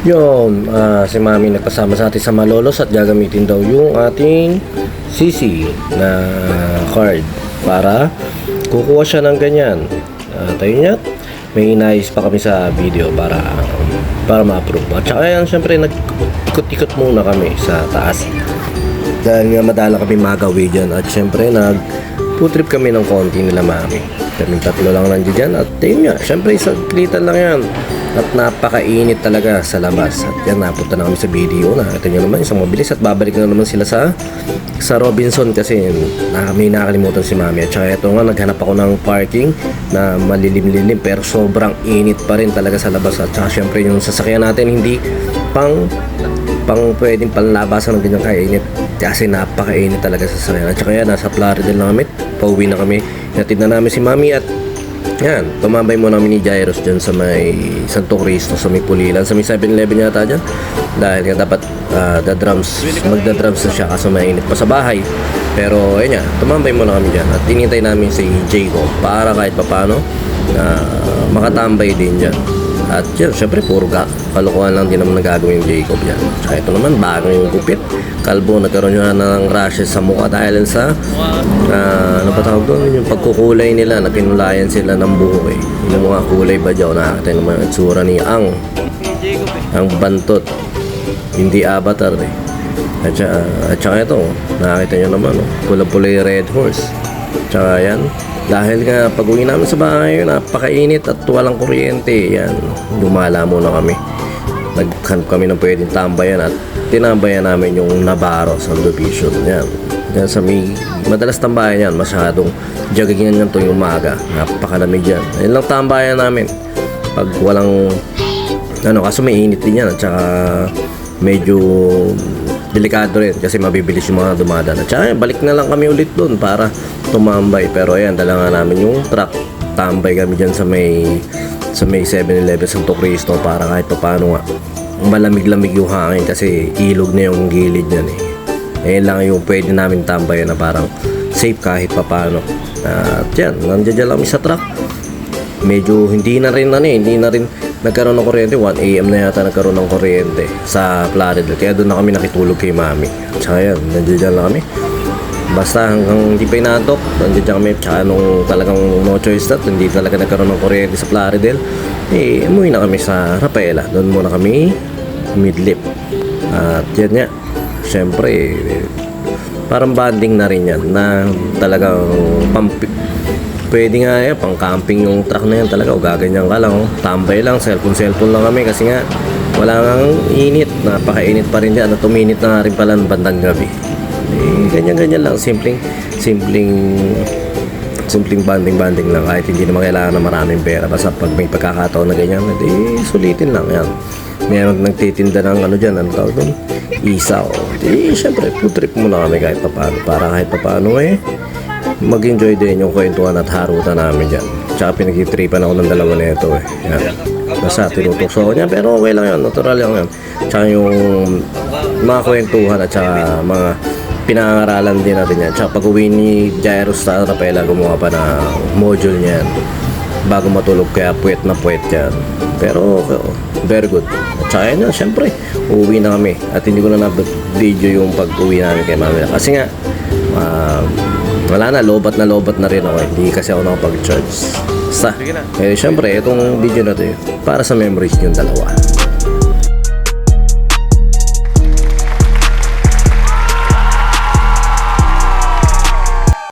Yun, ah, si Mami nagpasama sa atin sa Malolos at gagamitin daw yung ating CC na card para kukuha siya ng ganyan. At ayun nga, may inayos pa kami sa video para para ma-approve. At saka yan, syempre, nag-ikot-ikot muna kami sa taas. Dahil nga madala kami magawi dyan. At syempre, nag food trip kami ng konti nila mami. Kaming tatlo lang nandiyan dyan. At yun nga, syempre, sa klitan lang yan. At napakainit talaga sa labas. At yan, napunta na kami sa video. Nakita nyo naman, isang mabilis. At babalik na naman sila sa sa Robinson kasi na, may nakalimutan si mami. At saka ito nga, naghanap ako ng parking na malilim-lilim. Pero sobrang init pa rin talaga sa labas. At saka syempre, yung sasakyan natin hindi pang pang pwedeng panlabasan ng ganyang kainit kasi napakainit talaga sa sasakyan at saka yan nasa Plaridel na kami pauwi na kami natid na namin si mami at yan tumambay mo namin ni Jairus dyan sa may Santo Cristo sa may Pulilan sa may 7-Eleven yata dyan. Dahil nga dapat uh, drums magda drums na siya kaso mainit pa sa bahay. Pero ayun nga tumambay mo na kami dyan at tinintay namin si Jacob para kahit papano na makatambay din dyan at yun, syempre puro ga, kalokohan lang din naman nagagawin yung Jacob yan. Tsaka ito naman, bagong yung gupit. Kalbo, nagkaroon yun ng rashes sa mukha dahil sa, ah, ano pa tawag doon, yung pagkukulay nila, napinulayan sila ng buhok eh. Yung mga kulay ba dyan, nakakita naman ang itsura ni Ang. Ang bantot. Hindi avatar eh. At saka, at saka ito, nakakita nyo naman, oh, pula-pula yung red horse. Tsaka yan, dahil nga pag uwi namin sa bahay, napakainit at walang kuryente. Yan, lumala muna kami. Naghanap kami ng pwedeng tambayan at tinambayan namin yung Navarro subdivision. Yan. Yan sa may, madalas tambayan yan, masyadong jogging yan tuwing umaga. Napakalamig yan. Yan lang tambayan namin. Pag walang, ano, kaso may init din yan at saka medyo delikado rin kasi mabibilis yung mga dumadaan. At saka balik na lang kami ulit doon para tumambay. Pero ayan, dala nga namin yung truck. Tambay kami dyan sa may sa may 7-Eleven Santo Cristo para kahit pa paano nga malamig-lamig yung hangin kasi ilog na yung gilid niyan eh. Ayan lang yung pwede namin tambayan na parang safe kahit pa paano. At yan, nandiyan lang kami sa truck. Medyo hindi na rin ano eh, hindi na rin nagkaroon ng kuryente 1 AM na yata nagkaroon ng kuryente sa Plaridel. Kaya doon na kami nakitulog kay mami. Tsaka yan nandiyan lang kami. Basta hanggang hindi pa inaantok nandiyan kami. Tsaka nung talagang no choice na hindi talaga nagkaroon ng kuryente sa Plaridel eh umuwi na kami sa Rafaela doon muna kami midlip. At yan nga syempre eh, parang banding na rin yan na talagang pampi pwede nga yan, pang camping yung truck na yan talaga, o gaganyan ka lang, oh. tambay lang, cellphone, cellphone lang kami kasi nga, wala nga init, napakainit pa rin dyan, at uminit na rin pala ng bandang gabi. Eh, ganyan-ganyan lang, simpleng, simpleng, simpleng banding-banding lang, kahit hindi naman kailangan ng maraming pera, basta pag may pagkakataon na ganyan, eh, sulitin lang yan. Meron nagtitinda ng ano dyan, ano tawag doon? Isaw. Di, syempre, food muna kami kahit papaano, para kahit papaano eh, mag-enjoy din yung kwentuhan at harutan namin dyan. Tsaka pinag-tripan ako ng dalawa na ito eh. Yan. Basta tinutukso ko niya pero okay lang yan, natural lang yan. Tsaka yung mga kwentuhan at tsaka mga pinangaralan din natin yan. Tsaka pag uwi ni Jairus sa Rafaela, gumawa pa ng module niyan bago matulog kaya puwet na puwet yan. Pero okay, oh, very good. At tsaka yan, yan, syempre, uuwi na kami. At hindi ko na na-video yung pag-uwi namin kay Mami. Kasi nga, ah, wala na, lobat na lobat na rin ako. eh. Hindi kasi ako nakapag-charge. Sa, eh, syempre, itong video na to, eh, para sa memories yung dalawa.